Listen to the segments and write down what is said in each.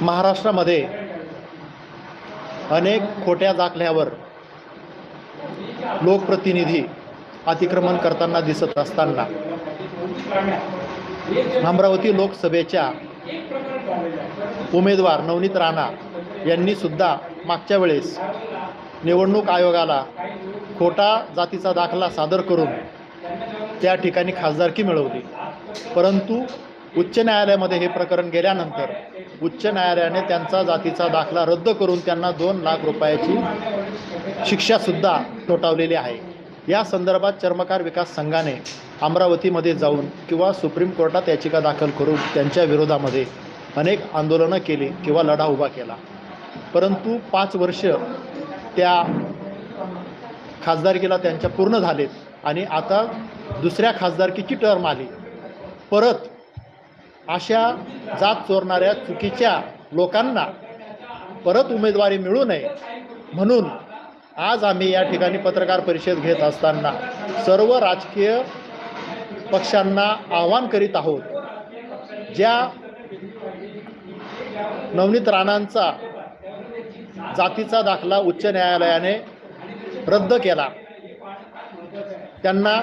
महाराष्ट्रामध्ये अनेक खोट्या दाखल्यावर लोकप्रतिनिधी अतिक्रमण करताना दिसत असताना अमरावती लोकसभेच्या उमेदवार नवनीत राणा यांनी सुद्धा मागच्या वेळेस निवडणूक आयोगाला खोटा जातीचा दाखला सादर करून त्या ठिकाणी खासदारकी मिळवली. परंतु उच्च न्यायालयामध्ये हे प्रकरण गेल्यानंतर उच्च न्यायालयाने त्यांचा जातीचा दाखला रद्द करून त्यांना दोन लाख रुपयाची शिक्षासुद्धा ठोठावलेली आहे. या संदर्भात चर्मकार विकास संघाने अमरावतीमध्ये जाऊन किंवा सुप्रीम कोर्टात याचिका दाखल करून त्यांच्या विरोधामध्ये अनेक आंदोलनं केली किंवा लढा उभा केला. परंतु पाच वर्ष त्या खासदारकीला त्यांच्या पूर्ण झालेत आणि आता दुसऱ्या खासदारकीची टर्म आली. परत अशा जात चोरणाऱ्या चुकीच्या लोकांना परत उमेदवारी मिळू नये म्हणून आज आम्ही या ठिकाणी पत्रकार परिषद घेत असताना सर्व राजकीय पक्षांना आवाहन करीत आहोत ज्या नवनीत राणांचा जातीचा दाखला उच्च न्यायालयाने रद्द केला. त्यांना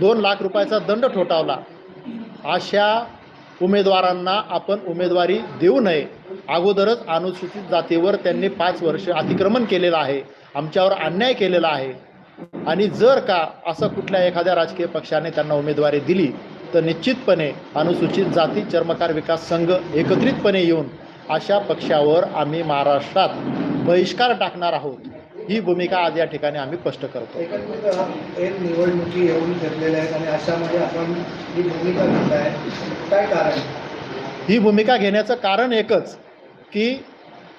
दोन लाख रुपयाचा दंड ठोठावला. अशा उमेदवारांना आपण उमेदवारी देऊ नये. अगोदरच अनुसूचित जातीवर त्यांनी पाच वर्ष अतिक्रमण केलेलं आहे. आमच्यावर अन्याय केलेला आहे. आणि जर का असं कुठल्या एखाद्या राजकीय पक्षाने त्यांना उमेदवारी दिली तर निश्चितपणे अनुसूचित जाती चर्मकार विकास संघ एकत्रितपणे येऊन अशा पक्षावर आम्ही महाराष्ट्रात बहिष्कार टाकणार आहोत. ही भूमिका आज या ठिकाणी आम्ही स्पष्ट करतो. निवडणुकी येऊन घेतलेल्या आहेत आणि अशामध्ये आपण ही भूमिका घेताय. काय कारण? ही भूमिका घेण्याचं कारण एकच की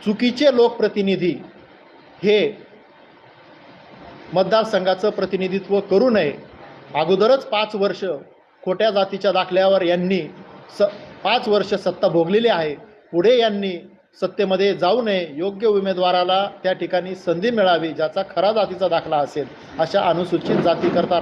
चुकीचे लोकप्रतिनिधी हे मतदारसंघाचं प्रतिनिधित्व करू नये. अगोदरच पाच वर्ष खोट्या जातीच्या दाखल्यावर यांनी स पाच वर्ष सत्ता भोगलेली आहे. पुढे यांनी सत्तेमध्ये जाऊ नये योग्य उमेदवाराला त्या ठिकाणी संधी मिळावी ज्याचा खरा जातीचा दाखला असेल अशा अनुसूचित जातीकरता